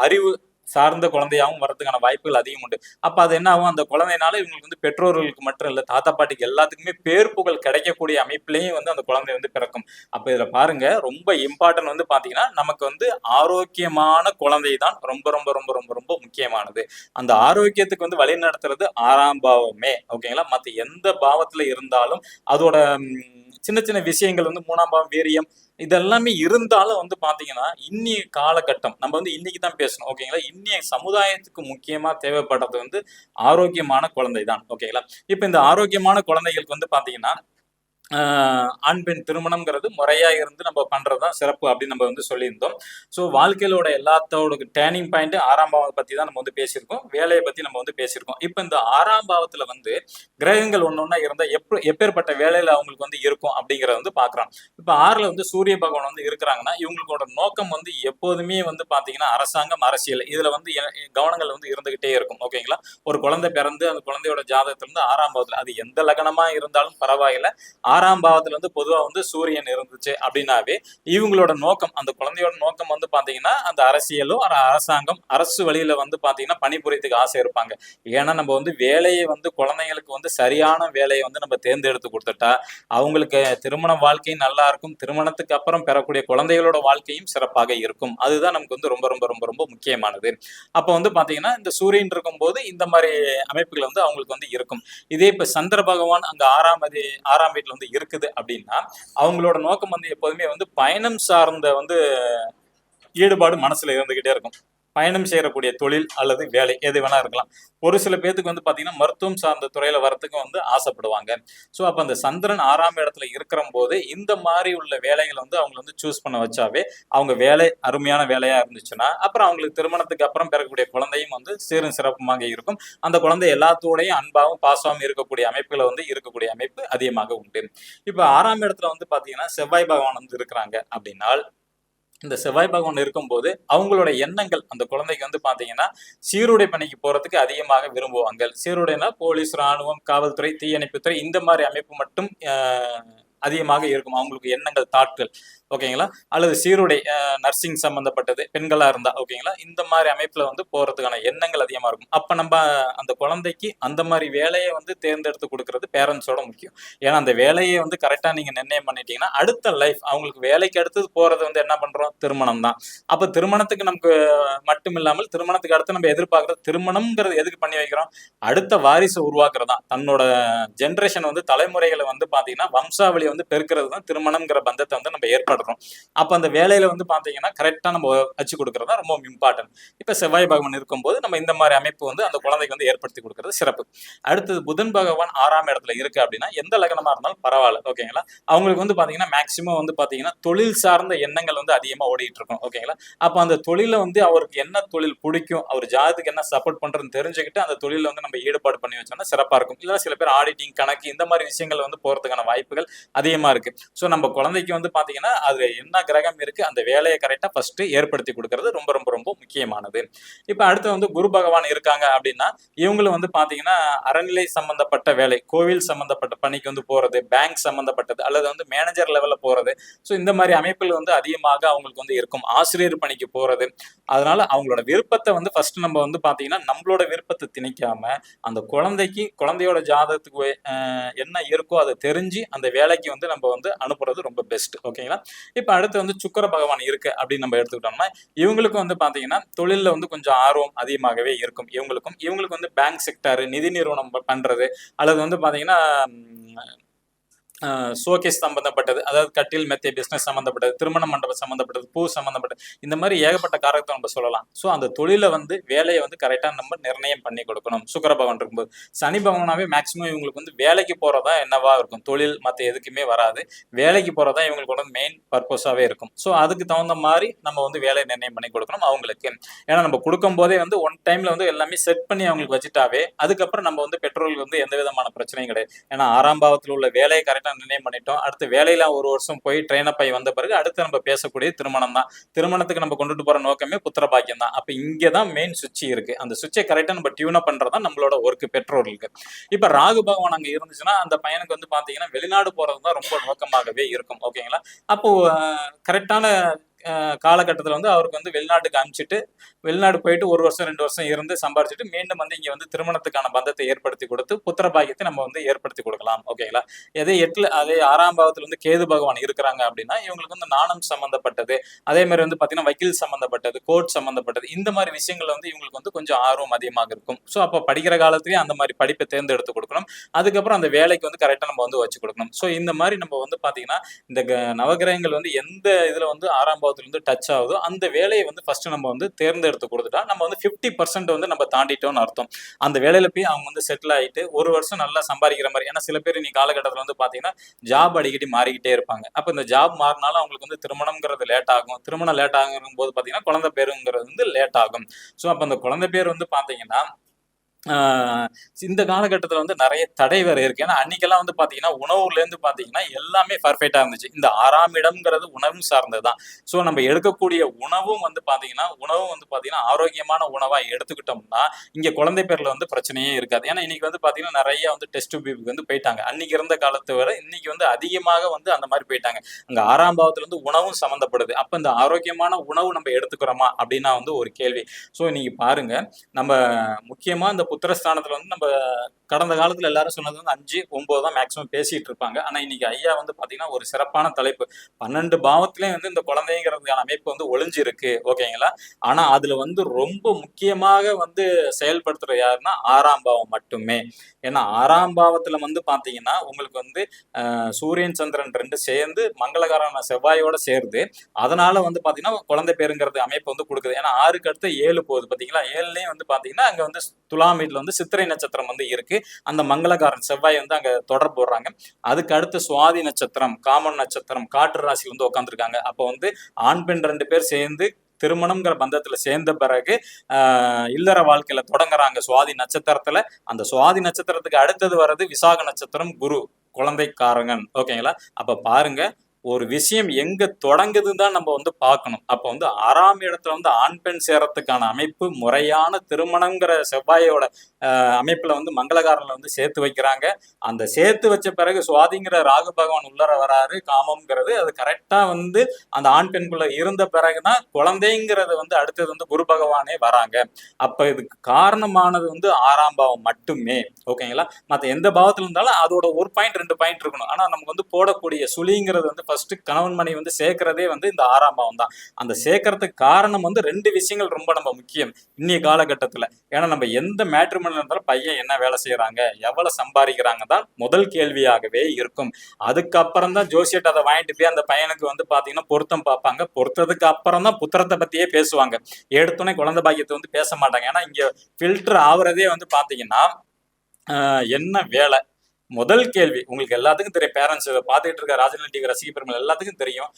அறிவு சார்ந்த குழந்தையாகவும் வரதுக்கான வாய்ப்புகள் அதிகம் உண்டு. அப்ப அது என்ன ஆகும்? அந்த குழந்தைனால இவங்களுக்கு வந்து பெற்றோர்களுக்கு மட்டும் இல்லை தாத்தா பாட்டிக்கு எல்லாத்துக்குமே பேர் புகழ் கிடைக்கக்கூடிய அமைப்புலையும் வந்து அந்த குழந்தை வந்து பிறக்கும். அப்ப இதுல பாருங்க ரொம்ப இம்பார்ட்டன்ட் வந்து பாத்தீங்கன்னா நமக்கு வந்து ஆரோக்கியமான குழந்தை தான் ரொம்ப ரொம்ப ரொம்ப ரொம்ப ரொம்ப முக்கியமானது. அந்த ஆரோக்கியத்துக்கு வந்து வழி நடத்துறது ஆறாம் பாவமே ஓகேங்களா? மத்த எந்த பாவத்துல இருந்தாலும் அதோட சின்ன சின்ன விஷயங்கள் வந்து மூணாம் பாவம் வீரியம் இதெல்லாமே இருந்தாலும் வந்து பாத்தீங்கன்னா இன்னிய காலகட்டம். நம்ம வந்து இன்னைக்கு தான் பேசணும் ஓகேங்களா இன்னைய சமுதாயத்துக்கு முக்கியமா தேவைப்படுறது வந்து ஆரோக்கியமான குழந்தை தான் ஓகேங்களா இப்ப இந்த ஆரோக்கியமான குழந்தைகளுக்கு வந்து பாத்தீங்கன்னா ஆண் பெண் திருமணம்ங்கிறது முறையா இருந்து நம்ம பண்றதுதான் சிறப்பு அப்படின்னு நம்ம வந்து சொல்லியிருந்தோம். ஸோ வாழ்க்கையிலோட எல்லாத்தோட டேர்னிங் பாயிண்ட் ஆறாம் பாவத்தை பத்தி தான் நம்ம வந்து பேசியிருக்கோம். வேலையை பத்தி நம்ம வந்து பேசியிருக்கோம். இப்போ இந்த ஆறாம் பாவத்துல வந்து கிரகங்கள் ஒன்று ஒன்றா இருந்தால் எப்ப எப்பேற்பட்ட வேலையில அவங்களுக்கு வந்து இருக்கும் அப்படிங்கறத வந்து பார்க்குறோம் இப்போ ஆறுல வந்து சூரிய பகவான் வந்து இருக்கிறாங்கன்னா இவங்களோட நோக்கம் வந்து எப்போதுமே வந்து பாத்தீங்கன்னா அரசாங்கம் அரசியல். இதுல வந்து கவனங்கள் வந்து இருந்துகிட்டே இருக்கும். ஓகேங்களா ஒரு குழந்தை பிறந்து அந்த குழந்தையோட ஜாதகத்துல இருந்து ஆறாம் பாவத்துல அது எந்த லகனமா இருந்தாலும் பரவாயில்ல. ஆறாம் பாவத்துல வந்து பொதுவா வந்து சூரியன் இருந்துச்சு அப்படின்னாவே இவங்களோட நோக்கம் அந்த குழந்தையோட நோக்கம் வந்து பாத்தீங்கன்னா அந்த அரசியலோ அரசாங்கம் அரசு வழியில வந்து பாத்தீங்கன்னா பணிபுரியத்துக்கு ஆசை இருப்பாங்க. ஏன்னா நம்ம வந்து வேலையை வந்து குழந்தைங்களுக்கு வந்து சரியான வேலையை வந்து நம்ம தேர்ந்தெடுத்து கொடுத்துட்டா அவங்களுக்கு திருமண வாழ்க்கையும் நல்லா இருக்கும். திருமணத்துக்கு அப்புறம் பெறக்கூடிய குழந்தைகளோட வாழ்க்கையும் சிறப்பாக இருக்கும். அதுதான் நமக்கு வந்து ரொம்ப ரொம்ப ரொம்ப ரொம்ப முக்கியமானது. அப்போ வந்து பாத்தீங்கன்னா இந்த சூரியன் இருக்கும்போது இந்த மாதிரி அமைப்புகள் வந்து அவங்களுக்கு வந்து இருக்கும். இதே இப்ப சந்திர பகவான் அங்க ஆறாம் ஆறாம் வீட்டுல வந்து இருக்குது அப்படின்னா அவங்களோட நோக்கம் வந்து எப்போதுமே வந்து பயணம் சார்ந்த வந்து ஈடுபாடு மனசுல இருந்துகிட்டே இருக்கும். பயணம் செய்யக்கூடிய தொழில் அல்லது வேலை எது வேணா இருக்கலாம். ஒரு சில பேர்த்துக்கு வந்து பார்த்தீங்கன்னா மருத்துவம் சார்ந்த துறையில வரத்துக்கு வந்து ஆசைப்படுவாங்க. ஸோ அப்போ அந்த சந்திரன் ஆறாம் இடத்துல இருக்கிற போது இந்த மாதிரி உள்ள வேலைகளை வந்து அவங்களை வந்து சூஸ் பண்ண வச்சாவே அவங்க வேலை அருமையான வேலையா இருந்துச்சுன்னா அப்புறம் அவங்களுக்கு திருமணத்துக்கு அப்புறம் பிறக்கக்கூடிய குழந்தையும் வந்து சீரும் சிறப்புமாக இருக்கும். அந்த குழந்தை எல்லாத்தோடையும் அன்பாகவும் பாசமாகவும் இருக்கக்கூடிய அமைப்புகளை வந்து இருக்கக்கூடிய அமைப்பு அதிகமாக உண்டு. இப்போ ஆறாம் இடத்துல வந்து பார்த்தீங்கன்னா செவ்வாய் பகவான் வந்து இருக்கிறாங்க அப்படின்னா இந்த செவ்வாய் பகவான் இருக்கும்போது அவங்களோட எண்ணங்கள் அந்த குழந்தைக்கு வந்து பாத்தீங்கன்னா சீருடை பணிக்கு போறதுக்கு அதிகமாக விரும்புவாங்க. சீருடைனா போலீஸ் ராணுவம் காவல்துறை தீயணைப்புத்துறை இந்த மாதிரி அமைப்பு மட்டும் ஆஹ், அதிகமாக இருக்கும். அவங்களுக்கு எண்ணங்கள் தாட்கள். ஓகேங்களா? அல்லது சீருடை நர்சிங் சம்பந்தப்பட்டது பெண்களாக இருந்தால் ஓகேங்களா? இந்த மாதிரி அமைப்பில் வந்து போகிறதுக்கான எண்ணங்கள் அதிகமாக இருக்கும். அப்போ நம்ம அந்த குழந்தைக்கு அந்த மாதிரி வேலையை வந்து தேர்ந்தெடுத்து கொடுக்கறது பேரண்ட்ஸோட முக்கியம். ஏன்னா அந்த வேலையை வந்து கரெக்டாக நீங்கள் நிர்ணயம் பண்ணிட்டீங்கன்னா அடுத்த லைஃப் அவங்களுக்கு வேலைக்கு அடுத்தது போகிறது வந்து என்ன பண்ணுறோம் திருமணம் தான். அப்போ திருமணத்துக்கு நமக்கு மட்டும் இல்லாமல் திருமணத்துக்கு அடுத்து நம்ம எதிர்பார்க்குறது திருமணம்ங்கிறது எதுக்கு பண்ணி வைக்கிறோம்? அடுத்த வாரிசு உருவாக்குறது தான். தன்னோட ஜென்ரேஷன் வந்து தலைமுறைகளை வந்து பார்த்தீங்கன்னா வம்சாவளி வந்து பெருக்கிறது தான் திருமணம்ங்கிற பந்தத்தை வந்து நம்ம ஏற்படுறோம் அப்போ அந்த வேலையில வந்து பார்த்தீங்கன்னா கரெக்டா நம்ம வச்சு கொடுக்கறது தான் ரொம்ப இம்பார்ட்டன்ட் இப்போ செவ்வாய் பகவான் இருக்கும்போது நம்ம இந்த மாதிரி அமைப்பு வந்து அந்த குழந்தைக்கு வந்து ஏற்படுத்தி கொடுக்கறது சிறப்பு. அடுத்தது புதன் பகவான் ஆறாம் இடத்துல இருக்கு அப்படின்னா எந்த லக்னமாக இருந்தாலும் பரவாயில்ல ஓகேங்களா அவங்களுக்கு வந்து பார்த்தீங்கன்னா மேக்சிமம் வந்து பார்த்தீங்கன்னா தொழில் சார்ந்த எண்ணங்கள் வந்து அதிகமாக ஓடிட்டு இருக்கும் ஓகேங்களா அப்போ அந்த தொழில வந்து அவருக்கு என்ன தொழில் பிடிக்கும் அவர் ஜாதத்துக்கு என்ன சப்போர்ட் பண்ணுறதுன்னு தெரிஞ்சுக்கிட்டு அந்த தொழில வந்து நம்ம ஈடுபாடு பண்ணி வச்சோம்னா சிறப்பாக இருக்கும். இல்லை சில பேர் ஆடிட்டிங் கணக்கு இந்த மாதிரி விஷயங்கள் வந்து போறதுக்கான வாய்ப்புகள் அதிகமா இருக்கு. ஸோ நம்ம குழந்தைக்கு வந்து பார்த்தீங்கன்னா அது என்ன கிரகம் இருக்கு அந்த வேலையை கரெக்டா ஃபர்ஸ்ட் ஏற்படுத்தி கொடுக்கறது ரொம்ப ரொம்ப ரொம்ப முக்கியமானது. இப்ப அடுத்து வந்து குரு பகவான் இருக்காங்க அப்படின்னா இவங்களும் வந்து பாத்தீங்கன்னா அறநிலை சம்பந்தப்பட்ட வேலை கோவில் சம்பந்தப்பட்ட பணிக்கு வந்து போறது பேங்க் சம்பந்தப்பட்டது அல்லது வந்து மேனேஜர் லெவல்ல போறது. ஸோ இந்த மாதிரி அமைப்புகள் வந்து அதிகமாக அவங்களுக்கு வந்து இருக்கும். ஆசிரியர் பணிக்கு போறது. அதனால அவங்களோட விருப்பத்தை வந்து ஃபர்ஸ்ட் நம்ம வந்து பாத்தீங்கன்னா நம்மளோட விருப்பத்தை திணிக்காம அந்த குழந்தைக்கு குழந்தையோட ஜாதகத்துக்கு என்ன இருக்கோ அதை தெரிஞ்சு அந்த வேலைக்கு வந்து நம்ம வந்து அனுப்புறது ரொம்ப பெஸ்ட் ஓகேங்களா இப்போ அடுத்து வந்து சுக்கர பகவான் இருக்கு அப்படின்னு நம்ம எடுத்துக்கிட்டோம்னா இவங்களுக்கும் வந்து பாத்தீங்கன்னா தொழில்ல வந்து கொஞ்சம் ஆர்வம் அதிகமாகவே இருக்கும். இவங்களுக்கும் இவங்களுக்கு வந்து பேங்க் செக்டார் நிதி நிறுவனம் பண்றது அல்லது வந்து பாத்தீங்கன்னா ஷோகேஸ் சம்பந்தப்பட்டது அதாவது கட்டில் மெத்தை பிஸ்னஸ் சம்மந்தப்பட்டது திருமண மண்டபம் சம்மந்தப்பட்டது பூ சம்மந்தப்பட்டது இந்த மாதிரி ஏகப்பட்ட காரகத்தை நம்ம சொல்லலாம். ஸோ அந்த தொழிலை வந்து வேலையை வந்து கரெக்டாக நம்ம நிர்ணயம் பண்ணி கொடுக்கணும். சுக்கர பகவான் இருக்கும்போது. சனி பகவானாவே மேக்சிமம் இவங்களுக்கு வந்து வேலைக்கு போகிறதா என்னவா இருக்கும்? தொழில் மற்ற எதுக்குமே வராது. வேலைக்கு போகிறதா இவங்களுக்கு வந்து மெயின் பர்பஸாகவே இருக்கும். ஸோ அதுக்கு தகுந்த மாதிரி நம்ம வந்து வேலையை நிர்ணயம் பண்ணி கொடுக்கணும் அவங்களுக்கு. ஏன்னா நம்ம கொடுக்கும் போதே வந்து ஒன் டைம்ல வந்து எல்லாமே செட் பண்ணி அவங்களுக்கு வச்சுட்டாவே அதுக்கப்புறம் நம்ம வந்து பெட்ரோலுக்கு வந்து எந்த விதமான பிரச்சனையும் கிடையாது. ஏன்னா ஆறாம் பாவத்தில் உள்ள வேலையை கரெக்டாக நிர்ணயம் பண்ணிட்டோம். அடுத்து வேலையில ஒரு வருஷம் போய் ட்ரெயின் அப் ஆகி வந்த பிறகு அடுத்து நம்ம பேசக்கூடிய திருமணம் தான் திருமணத்துக்கு நம்ம கொண்டுட்டு போகிற நோக்கமே புத்திர பாக்கியம் தான் அப்போ இங்கே தான் மெயின் சுவிட்ச் இருக்கு. அந்த சுவிட்சை கரெக்டாக நம்ம டியூன் அப் பண்றது தான் நம்மளோட ஒர்க்கு பெற்றோர்களுக்கு. இப்ப ராகு பகவான் அங்கே இருந்துச்சுன்னா அந்த பையனுக்கு வந்து பார்த்தீங்கன்னா வெளிநாடு போறது தான் ரொம்ப நோக்கமாகவே இருக்கும். ஓகேங்களா அப்போ கரெக்டான காலகட்டத்தில் வந்து அவருக்கு வந்து வெளிநாட்டுக்கு அனுப்பிச்சிட்டு வெளிநாடு போயிட்டு ஒரு வருஷம் ரெண்டு வருஷம் இருந்து சம்பாரிச்சிட்டு மீண்டும் வந்து இங்கே வந்து திருமணத்துக்கான பந்தத்தை ஏற்படுத்தி கொடுத்து புத்திர பாக்கியத்தை நம்ம வந்து ஏற்படுத்தி கொடுக்கலாம். ஓகேங்களா அதே எட்டில் அதே ஆறாம் பாவத்தில் வந்து கேது பகவான் இருக்கிறாங்க அப்படின்னா இவங்களுக்கு வந்து நாணம் சம்மந்தப்பட்டது அதே மாதிரி வந்து பார்த்தீங்கன்னா வக்கீல் சம்மந்தப்பட்டது கோர்ட் சம்மந்தப்பட்டது இந்த மாதிரி விஷயங்கள்ல வந்து இவங்களுக்கு வந்து கொஞ்சம் ஆர்வம் அதிகமாக இருக்கும். ஸோ அப்போ படிக்கிற காலத்துலயே அந்த மாதிரி படிப்பை தேர்ந்தெடுத்து கொடுக்கணும். அதுக்கப்புறம் அந்த வேலைக்கு வந்து கரெக்டாக நம்ம வந்து வச்சு கொடுக்கணும். ஸோ இந்த மாதிரி நம்ம வந்து பார்த்தீங்கன்னா இந்த க- நவகிரகங்கள் வந்து எந்த இதில் வந்து ஆறாம் பாவத்துல டச் ஆகுதோ அந்த வேலையை வந்து ஃபர்ஸ்ட் நம்ம வந்து தேர்ந்தெடுத்து கொடுத்துட்டா நம்ம வந்து ஃபிஃப்டி பர்சன்ட் வந்து நம்ம தாண்டிட்டோம்னு அர்த்தம். அந்த வேலையில போய் அவங்க வந்து செட்டில் ஆயிட்டு ஒரு வருஷம் நல்லா சம்பாதிக்கிற மாதிரி ஏன்னா சில பேர் நீ காலகட்டத்தில் வந்து பார்த்தீங்கன்னா ஜாப் அடிக்கடி மாறிக்கிட்டே இருப்பாங்க. அப்போ இந்த ஜாப் மாறினாலும் அவங்களுக்கு வந்து திருமணம்ங்கிறது லேட் ஆகும். திருமணம் லேட் ஆகும் போது பார்த்தீங்கன்னா குழந்தை பேருங்கிறது வந்து லேட் ஆகும். ஸோ அப்போ அந்த குழந்தை பேர் வந்து பார்த்தீங்கன்னா இந்த காலகட்டத்தில் வந்து நிறைய தடை வேற இருக்கு. ஏன்னா அன்னைக்கெல்லாம் வந்து பார்த்தீங்கன்னா உணவுலேருந்து பார்த்தீங்கன்னா எல்லாமே பர்ஃபெக்டாக இருந்துச்சு. இந்த ஆறாம் இடம்ங்கிறது உணவும் சார்ந்ததுதான். ஸோ நம்ம எடுக்கக்கூடிய உணவும் வந்து பார்த்தீங்கன்னா உணவும் வந்து பார்த்தீங்கன்னா ஆரோக்கியமான உணவாக எடுத்துக்கிட்டோம்னா இங்கே குழந்தை பேரில் வந்து பிரச்சனையே இருக்காது. ஏன்னா இன்னைக்கு வந்து பார்த்தீங்கன்னா நிறைய வந்து டெஸ்ட் டியூபுக்கு வந்து போயிட்டாங்க. அன்னைக்கு இருந்த காலத்தை விட இன்னைக்கு வந்து அதிகமாக வந்து அந்த மாதிரி போயிட்டாங்க. அங்கே ஆறாம் பாவத்துலேருந்து வந்து உணவும் சம்மந்தப்படுது அப்போ இந்த ஆரோக்கியமான உணவு நம்ம எடுத்துக்கிறோமா அப்படின்னா வந்து ஒரு கேள்வி. ஸோ நீங்க பாருங்க. நம்ம முக்கியமாக இந்த உத்தரஸ்தானத்தில் வந்து நம்ம கடந்த காலத்தில் எல்லாரும் சொன்னது வந்து அஞ்சு ஒம்பது தான் மேக்ஸிமம் பேசிகிட்டு இருப்பாங்க. ஆனால் இன்னைக்கு ஐயா வந்து பார்த்தீங்கன்னா ஒரு சிறப்பான தலைப்பு. பன்னெண்டு பாவத்துலேயும் வந்து இந்த குழந்தைங்கிறதுக்கான அமைப்பு வந்து ஒளிஞ்சிருக்கு. ஓகேங்களா? ஆனால் அதில் வந்து ரொம்ப முக்கியமாக வந்து செயல்படுத்துகிற யாருன்னா ஆறாம் பாவம் மட்டுமே. ஏன்னா ஆறாம் பாவத்தில் வந்து பார்த்தீங்கன்னா உங்களுக்கு வந்து சூரியன் சந்திரன் ரெண்டு சேர்ந்து மங்களகரமான செவ்வாயோட சேருது அதனால வந்து பார்த்தீங்கன்னா குழந்தை பேருங்கிறது அமைப்பு வந்து கொடுக்குது. ஏன்னா ஆறுக்கு அடுத்து ஏழு போகுது. பார்த்தீங்களா ஏழுலேயும் வந்து பார்த்தீங்கன்னா அங்கே வந்து துலாம் வீட்டுல வந்து சித்திரை நட்சத்திரம் வந்து இருக்கு. அந்த மங்களகாரன் செவ்வாய் வந்து அங்க தொடர் போடுறாங்க. அதுக்கு அடுத்து சுவாதி நட்சத்திரம் காமன் நட்சத்திரம் காற்று ராசி வந்து உட்காந்துருக்காங்க அப்போ வந்து ஆண் பெண் ரெண்டு பேர் சேர்ந்து திருமணம்ங்கிற பந்தத்துல சேர்ந்த பிறகு இல்லற வாழ்க்கையில தொடங்குறாங்க சுவாதி நட்சத்திரத்துல. அந்த சுவாதி நட்சத்திரத்துக்கு அடுத்தது வர்றது விசாக நட்சத்திரம் குரு குழந்தைக்காரங்கன் ஓகேங்களா? அப்ப பாருங்க ஒரு விஷயம் எங்க தொடங்குதுன்னு தான் நம்ம வந்து பார்க்கணும். அப்போ வந்து ஆறாம் இடத்துல வந்து ஆண் பெண் சேரத்துக்கான அமைப்பு முறையான திருமணங்கிற செவ்வாயோட ஆஹ் அமைப்புல வந்து மங்களகாரன்ல வந்து சேர்த்து வைக்கிறாங்க. அந்த சேர்த்து வச்ச பிறகு சுவாதிங்கிற ராகு பகவான் உள்ளர வராரு காமம்ங்கிறது அது கரெக்டா வந்து அந்த ஆண் பெண்குள்ள இருந்த பிறகுதான் குழந்தைங்கிறது வந்து அடுத்தது வந்து குரு பகவானே வராங்க. அப்ப இதுக்கு காரணமானது வந்து ஆறாம் பாவம் மட்டுமே. ஓகேங்களா? மற்ற எந்த பாவத்துல இருந்தாலும் அதோட ஒரு பாயிண்ட் ரெண்டு பாயிண்ட் இருக்கணும். ஆனா நமக்கு வந்து போடக்கூடிய சுழிங்கிறது வந்து ஃபர்ஸ்ட் கணவன் மனைவி வந்து சேர்க்கறதே வந்து இந்த ஆறாம் பாவம் தான். அந்த சேர்க்கறதுக்கு காரணம் வந்து ரெண்டு விஷயங்கள் ரொம்ப நம்ம முக்கியம் இன்னைய காலகட்டத்துல. ஏன்னா நம்ம எந்த மேட்ரிமோனியில் இருந்தாலும் பையன் என்ன வேலை செய்யறாங்க எவ்வளவு சம்பாதிக்கிறாங்க தான் முதல் கேள்வியாகவே இருக்கும். அதுக்கப்புறம் தான் ஜோசியட் அதை வாங்கிட்டு போய் அந்த பையனுக்கு வந்து பாத்தீங்கன்னா பொருத்தம் பார்ப்பாங்க. பொருத்ததுக்கு அப்புறம் தான் புத்திரத்தை பத்தியே பேசுவாங்க. எடுத்தோடனே குழந்தை பாக்கியத்தை வந்து பேச மாட்டாங்க. ஏன்னா இங்க ஃபில்டர் ஆகுறதே வந்து பாத்தீங்கன்னா ஆஹ் என்ன வேலை? முதல் கேள்வி உங்களுக்கு எல்லாத்துக்கும் தெரியும். பேரண்ட்ஸ் இதை பார்த்துட்டு இருக்க ராஜநிலை டிவி ரசிக எல்லாத்துக்கும் தெரியும்.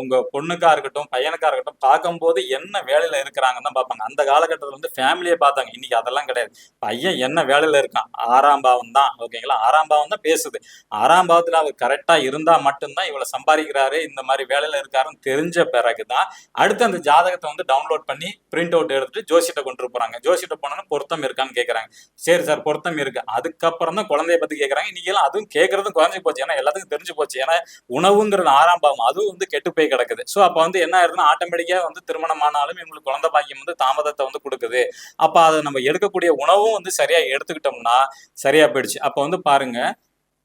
உங்கள் உங்க பொண்ணுக்கா இருக்கட்டும் பையனுக்கா இருக்கட்டும் பார்க்கும்போது என்ன வேலையில இருக்கிறாங்கன்னு தான் பார்ப்பாங்க. அந்த காலகட்டத்தில் வந்து ஃபேமிலியை பார்த்தாங்க. இன்னைக்கு அதெல்லாம் கிடையாது. பையன் என்ன வேலையில இருக்கான்? ஆறாம் பாவம் தான் ஓகேங்களா? ஆறாம் பாவம் தான் பேசுது. ஆறாம் பாவத்தில் அவர் கரெக்டா இருந்தா மட்டும்தான் இவ்வளவு சம்பாதிக்கிறாரு இந்த மாதிரி வேலையில இருக்காருன்னு தெரிஞ்ச பிறகுதான் அடுத்து அந்த ஜாதகத்தை வந்து டவுன்லோட் பண்ணி பிரிண்ட் அவுட் எடுத்துட்டு ஜோசிட்ட கொண்டு போறாங்க. ஜோசிட்ட போனோன்னா பொருத்தம் இருக்கான்னு கேட்குறாங்க சரி சார் பொருத்தம் இருக்கு. அதுக்கப்புறம் தான் குழந்தைய பத்தி கேக்குறாங்க. இன்னைக்கு அதுவும் கேட்கறதும் குறைஞ்சு போச்சு. ஏன்னா எல்லாத்துக்கும் தெரிஞ்சு போச்சு. ஏன்னா உணவுங்கிறது ஆறாம் பாவம். அதுவும் வந்து கெட்டு போய் கிடக்குது. ஸோ அப்போ வந்து என்ன ஆயிருதுன்னா ஆட்டோமேட்டிக்கா வந்து திருமணம் ஆனாலும் இவங்களுக்கு குழந்தை பாக்கியம் வந்து தாமதத்தை வந்து கொடுக்குது. அப்ப அதை நம்ம எடுக்கக்கூடிய உணவும் வந்து சரியா எடுத்துக்கிட்டோம்னா சரியா போயிடுச்சு. அப்போ வந்து பாருங்க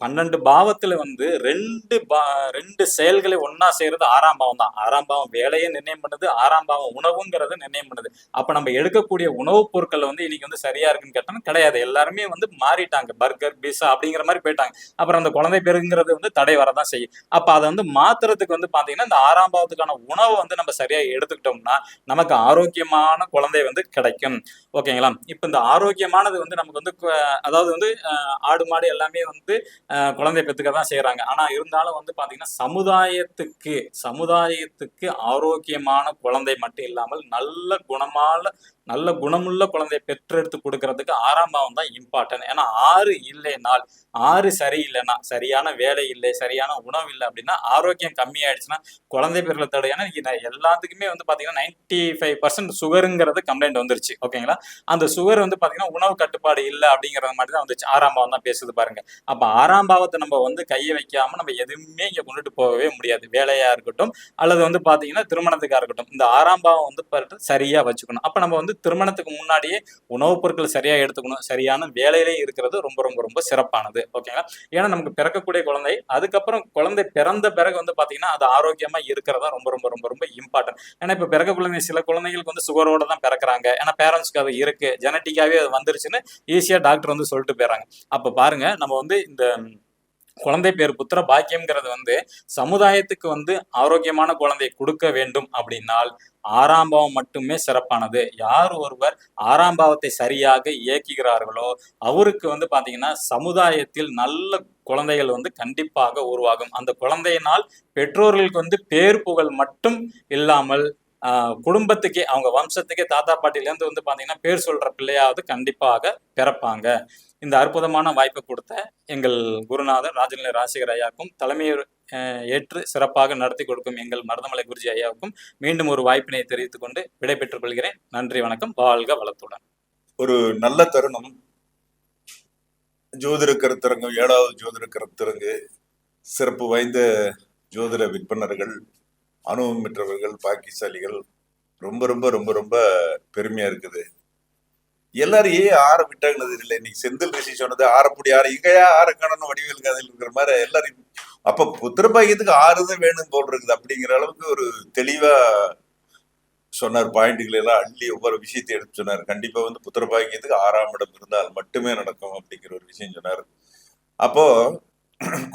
பன்னெண்டு பாவத்துல வந்து ரெண்டு பா ரெண்டு செயல்களை ஒன்னா செய்யறது ஆறாம் பாவம் தான். ஆறாம் பாவம் வேலையை நிர்ணயம் பண்ணுது ஆறாம் பாவம் உணவுங்கிறத நிர்ணயம் பண்ணுது. அப்ப நம்ம எடுக்கக்கூடிய உணவுப் பொருட்கள் வந்து இன்னைக்கு வந்து சரியா இருக்குன்னு கேட்டோம்னா கிடையாது. எல்லாருமே வந்து மாறிட்டாங்க. பர்கர் பீஸா அப்படிங்கிற மாதிரி போயிட்டாங்க. அப்புறம் அந்த குழந்தை பெருங்கிறது வந்து தடை வரதான் செய்யும். அப்ப அதை வந்து மாத்துறதுக்கு வந்து பாத்தீங்கன்னா இந்த ஆறாம் பாவத்துக்கான உணவை வந்து நம்ம சரியா எடுத்துக்கிட்டோம்னா நமக்கு ஆரோக்கியமான குழந்தை வந்து கிடைக்கும். ஓகேங்களா? இப்ப இந்த ஆரோக்கியமானது வந்து நமக்கு வந்து அதாவது வந்து ஆடு மாடு எல்லாமே வந்து குழந்தைய குழந்தை பெற்றுக்க தான் செய்யறாங்க ஆனா இருந்தாலும் வந்து பாத்தீங்கன்னா சமுதாயத்துக்கு சமுதாயத்துக்கு ஆரோக்கியமான குழந்தை மட்டும் இல்லாமல் நல்ல குணமான நல்ல குணமுள்ள குழந்தையை பெற்றெடுத்து கொடுக்கறதுக்கு ஆறாம் பாவம் தான் இம்பார்ட்டன்ட் ஏன்னா ஆறு இல்லைனால் ஆறு சரியில்லைன்னா சரியான வேலை இல்லை சரியான உணவு இல்லை அப்படின்னா ஆரோக்கியம் கம்மியாயிடுச்சுன்னா குழந்தை பிறல தடை ஏன்னா எல்லாத்துக்குமே வந்து பார்த்தீங்கன்னா நைன்டி ஃபைவ் பர்சன்ட் சுகருங்கிறது கம்ப்ளைண்ட் வந்துருச்சு. ஓகேங்களா? அந்த சுகர் வந்து பார்த்தீங்கன்னா உணவு கட்டுப்பாடு இல்லை அப்படிங்கிறது மாதிரி தான் வந்துச்சு. ஆறாம் பாவம் தான் பேசுது பாருங்க. அப்போ ஆறாம் பாவத்தை நம்ம வந்து கையை வைக்காம நம்ம எதுவுமே இங்கே கொண்டுட்டு போகவே முடியாது. வேலையாக இருக்கட்டும் அல்லது வந்து பார்த்தீங்கன்னா திருமணத்துக்காக இருக்கட்டும் இந்த ஆறாம் பாவம் வந்து சரியாக வச்சுக்கணும். அப்போ நம்ம வந்து திருமணத்துக்கு முன்னாடியே உணவுப் பொருட்கள் சரியாக எடுத்துக்கணும். சரியான வேலையிலே இருக்கிறது ரொம்ப ரொம்ப ரொம்ப சிறப்பானது. ஓகேங்களா ஏன்னா நமக்கு பிறக்கக்கூடிய குழந்தை அதுக்கப்புறம் குழந்தை பிறந்த பிறகு வந்து பார்த்தீங்கன்னா அது ஆரோக்கியமாக இருக்கிறதா ரொம்ப ரொம்ப ரொம்ப ரொம்ப இம்பார்ட்டன்ட் ஏன்னா இப்போ பிறக்க குழந்தை சில குழந்தைகளுக்கு வந்து சுகரோட தான் பிறக்கிறாங்க. ஏன்னா பேரண்ட்ஸ்க்கு அது இருக்குது ஜெனட்டிக்காகவே அது வந்துருச்சுன்னு ஈஸியாக டாக்டர் வந்து சொல்லிட்டு போயிடுறாங்க. அப்போ பாருங்கள் நம்ம வந்து இந்த குழந்தை பேர் புத்திர பாக்கியம்ங்கிறது வந்து சமுதாயத்துக்கு வந்து ஆரோக்கியமான குழந்தையை கொடுக்க வேண்டும் அப்படின்னால் ஆறாம் பாவம் மட்டுமே சிறப்பானது. யார் ஒருவர் ஆறாம் பாவத்தை சரியாக இயக்குகிறார்களோ அவருக்கு வந்து பாத்தீங்கன்னா சமுதாயத்தில் நல்ல குழந்தைகள் வந்து கண்டிப்பாக உருவாகும். அந்த குழந்தையினால் பெற்றோர்களுக்கு வந்து பேர் புகழ் மட்டும் இல்லாமல் குடும்பத்துக்கே அவங்க வம்சத்துக்கே தாத்தா பாட்டிலேருந்து வந்து பாத்தீங்கன்னா பேர் சொல்ற பிள்ளையாவது கண்டிப்பாக பிறப்பாங்க. இந்த அற்புதமான வாய்ப்பை கொடுத்த எங்கள் குருநாதர் ராஜநிலை ராசிகர் ஐயாவுக்கும் தலைமையை ஏற்று சிறப்பாக நடத்தி கொடுக்கும் எங்கள் மருதமலை குருஜி ஐயாவுக்கும் மீண்டும் ஒரு வாய்ப்பினை தெரிவித்துக் கொண்டு விடைபெற்றுக் கொள்கிறேன். நன்றி வணக்கம். வாழ்க வளத்துடன். ஒரு நல்ல தருணம். ஜோதிட கருத்தரங்கு ஏழாவது ஜோதிட கருத்தரங்கு சிறப்பு வாய்ந்த ஜோதிட விற்பனர்கள் அனுபவம் பெற்றவர்கள் பாக்கியசாலிகள் ரொம்ப ரொம்ப ரொம்ப ரொம்ப பெருமையா இருக்குது. எல்லாரும் ஏன் ஆற விட்டாங்கன்னு தெரியல. இன்னைக்கு செந்தில் ரிஷி சொன்னது ஆறப்படி ஆறு இங்கயா ஆறு காணணும் வடிவேல் கதையில் இருக்கிற மாதிரி எல்லாரும் அப்ப புத்திரபாகியத்துக்கு ஆறுதான் வேணும் போல் இருக்குது அப்படிங்கிற அளவுக்கு ஒரு தெளிவா சொன்னார். பாயிண்ட்டுகள் எல்லாம் அள்ளி ஒவ்வொரு விஷயத்தை எடுத்து சொன்னார். கண்டிப்பா வந்து புத்திரபாகியத்துக்கு ஆறாம் இடம் இருந்தால் மட்டுமே நடக்கும் அப்படிங்கிற ஒரு விஷயம் சொன்னார். அப்போ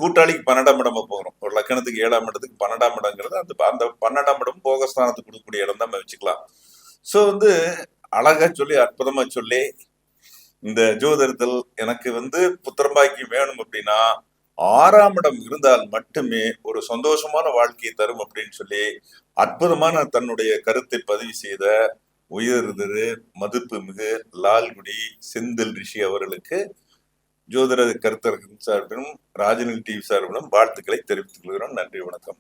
கூட்டாளிக்கு பன்னெண்டாம் இடம் போகிறோம் ஒரு லக்கணத்துக்கு ஏழாம் இடத்துக்கு பன்னெண்டாம் இடங்கிறது அந்த அந்த பன்னெண்டாம் இடம் போகஸ்தானத்துக்கு கொடுக்கக்கூடிய இடம் தான் வச்சுக்கலாம். ஸோ வந்து அழகா சொல்லி அற்புதமா சொல்லி இந்த ஜோதிடத்தில் எனக்கு வந்து புத்திரம்பாக்கி வேணும் அப்படின்னா ஆறாம் இடம் இருந்தால் மட்டுமே ஒரு சந்தோஷமான வாழ்க்கையை தரும் அப்படின்னு சொல்லி அற்புதமான தன்னுடைய கருத்தை பதிவு செய்த உயர் மதிப்பு மிகு லால்குடி செந்தில் ரிஷி அவர்களுக்கு ஜோதிட கருத்தரங்கின் சார்பிலும் ராஜனில் டிவி சார்பிலும் வாழ்த்துக்களை தெரிவித்துக் கொள்கிறோம். நன்றி வணக்கம்.